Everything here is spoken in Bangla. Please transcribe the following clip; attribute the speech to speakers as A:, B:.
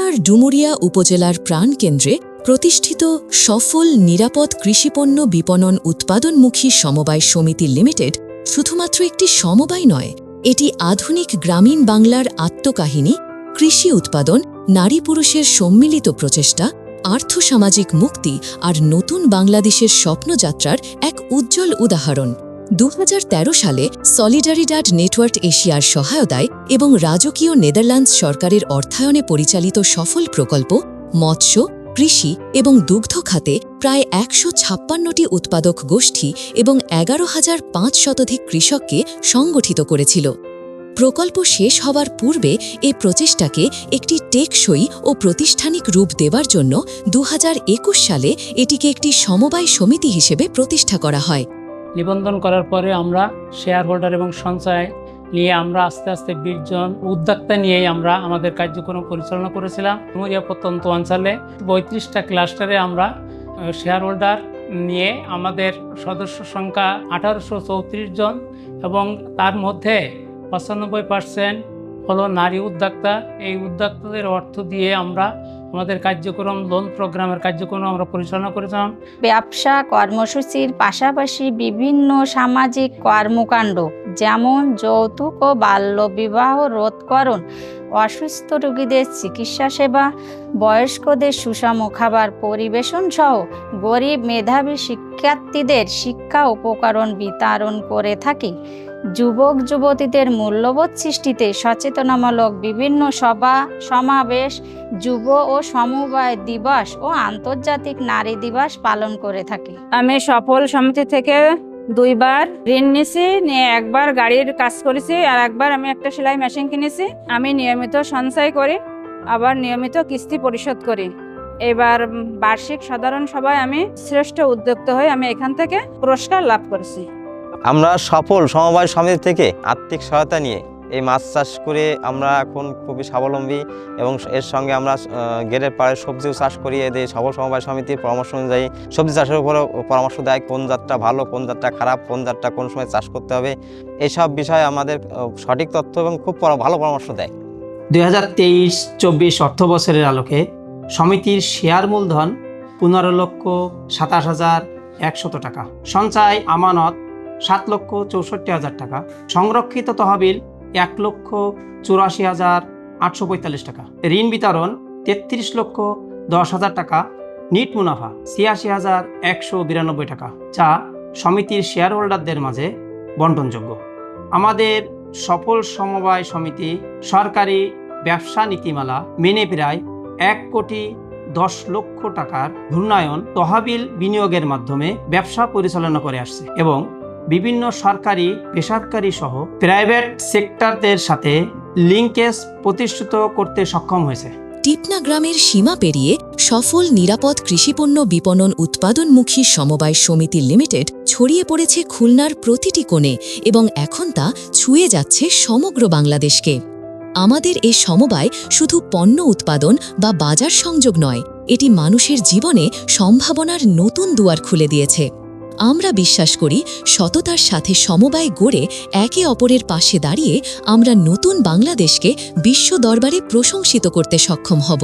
A: খুলনার ডুমুরিয়া উপজেলার প্রাণকেন্দ্রে প্রতিষ্ঠিত সফল নিরাপদ কৃষিপণ্য বিপণন উৎপাদনমুখী সমবায় সমিতি লিমিটেড শুধুমাত্র একটি সমবায় নয়, এটি আধুনিক গ্রামীণ বাংলার আত্মকাহিনী, কৃষি উৎপাদন, নারী পুরুষের সম্মিলিত প্রচেষ্টা, আর্থসামাজিক মুক্তি আর নতুন বাংলাদেশের স্বপ্নযাত্রার এক উজ্জ্বল উদাহরণ। দু হাজার তেরো সালে সলিডারিডাড নেটওয়ার্ক এশিয়ার সহায়তায় এবং রাজকীয় নেদারল্যান্ডস সরকারের অর্থায়নে পরিচালিত সফল প্রকল্প মৎস্য, কৃষি এবং দুগ্ধ খাতে প্রায় একশো ছাপ্পান্নটি উৎপাদক গোষ্ঠী এবং এগারো হাজার পাঁচ শতাধিক কৃষককে সংগঠিত করেছিল। প্রকল্প শেষ হবার পূর্বে এ প্রচেষ্টাকে একটি টেকসই ও প্রতিষ্ঠানিক রূপ দেবার জন্য দুহাজার একুশ সালে এটিকে একটি সমবায় সমিতি হিসেবে প্রতিষ্ঠা করা হয়।
B: নিবন্ধন করার পরে আমরা শেয়ার হোল্ডার এবং সঞ্চয় নিয়ে আমরা আস্তে আস্তে বিশ জন উদ্যোক্তা নিয়েই আমরা আমাদের কার্যক্রম পরিচালনা করেছিলাম। ডুমুরিয়া প্রত্যন্ত অঞ্চলে পঁয়ত্রিশটা ক্লাস্টারে আমরা শেয়ার হোল্ডার নিয়ে আমাদের সদস্য সংখ্যা আঠারোশো চৌত্রিশ জন এবং তার মধ্যে পঁচানব্বই পার্সেন্ট হলো নারী উদ্যোক্তা। এই উদ্যোক্তাদের অর্থ দিয়ে আমরা আমাদের কার্যক্রম লোন প্রোগ্রামের কার্যক্রম আমরা পরিচালনা করেছিলাম।
C: ব্যবসা কর্মসূচির পাশাপাশি বিভিন্ন সামাজিক কর্মকাণ্ড, যেমন যৌতুক ও বাল্যবিবাহ রোধকরণ, অসুস্থ রোগীদের চিকিৎসা সেবা, বয়স্কদের সুষম খাবার পরিবেশন সহ গরিব মেধাবী শিক্ষার্থীদের শিক্ষা উপকরণ বিতরণ করে থাকি। যুবক যুবতীদের মূল্যবোধ সৃষ্টিতে সচেতনামূলক বিভিন্ন সভা, সমাবেশ, যুব ও সমবায় দিবস ও আন্তর্জাতিক নারী দিবস পালন করে থাকি।
D: আমি সফল সমিতি থেকে দুইবার ঋণ নিয়েছি, নিয়ে একবার গাড়ির কাজ করেছি আর একবার আমি একটা সেলাই মেশিন কিনেছি। আমি নিয়মিত সঞ্চয় করি, আবার নিয়মিত কিস্তি পরিশোধ করি। এবার বার্ষিক সাধারণ সভায় আমি শ্রেষ্ঠ উদ্যোক্তা হয়ে আমি এখান থেকে পুরস্কার লাভ করেছি।
E: আমরা সফল সমবায় সমিতি থেকে আর্থিক সহায়তা নিয়ে এই মাছ চাষ করে আমরা এখন খুবই স্বাবলম্বী এবং এর সঙ্গে আমরা গেটের পাড়ে সবজিও চাষ করি। এদের সফল সমবায় সমিতির পরামর্শ অনুযায়ী সবজি চাষের উপরে পরামর্শ দেয় কোন জাতটা ভালো, কোন জাতটা খারাপ, কোন জাতটা কোন সময় চাষ করতে হবে। এসব বিষয়ে আমাদের সঠিক তথ্য এবং খুব ভালো পরামর্শ দেয়।
F: দুই হাজার তেইশ চব্বিশ অর্থ বছরের আলোকে সমিতির শেয়ার মূলধন পনেরো লক্ষ সাতাশ হাজার একশত টাকা। সঞ্চয় আমানত সাত লক্ষ চৌষট্টি হাজার টাকা। সংরক্ষিত তহবিল এক লক্ষ চুরাশি হাজার আটশো পঁয়তাল্লিশ টাকা। ঋণ বিতরণ তেত্রিশ লক্ষ দশ হাজার টাকা। নিট মুনাফা ছিয়াশি হাজার একশো বিরানব্বই টাকা। যা সমিতির শেয়ার হোল্ডারদের মাঝে বন্টনযোগ্য। আমাদের সফল সমবায় সমিতি সরকারি ব্যবসা নীতিমালা মেনে প্রায় এক কোটি দশ লক্ষ টাকার ঘূর্ণায়ন তহবিল বিনিয়োগের মাধ্যমে ব্যবসা পরিচালনা করে আসছে এবং বিভিন্ন সরকারি, বেসরকারি সহ প্রাইভেট সেক্টরদের সাথে লিঙ্কেজ প্রতিষ্ঠিত করতে সক্ষম হয়েছে।
A: টিপনা গ্রামের সীমা পেরিয়ে সফল নিরাপদ কৃষিপণ্য বিপণন উৎপাদনমুখী সমবায় সমিতি লিমিটেড ছড়িয়ে পড়েছে খুলনার প্রতিটি কোণে এবং এখন তা ছুঁয়ে যাচ্ছে সমগ্র বাংলাদেশকে। আমাদের এ সমবায় শুধু পণ্য উৎপাদন বা বাজার সংযোগ নয়, এটি মানুষের জীবনে সম্ভাবনার নতুন দুয়ার খুলে দিয়েছে। আমরা বিশ্বাস করি সততার সাথে সমবায় গড়ে একে অপরের পাশে দাঁড়িয়ে আমরা নতুন বাংলাদেশকে বিশ্ব দরবারে প্রশংসিত করতে সক্ষম হব।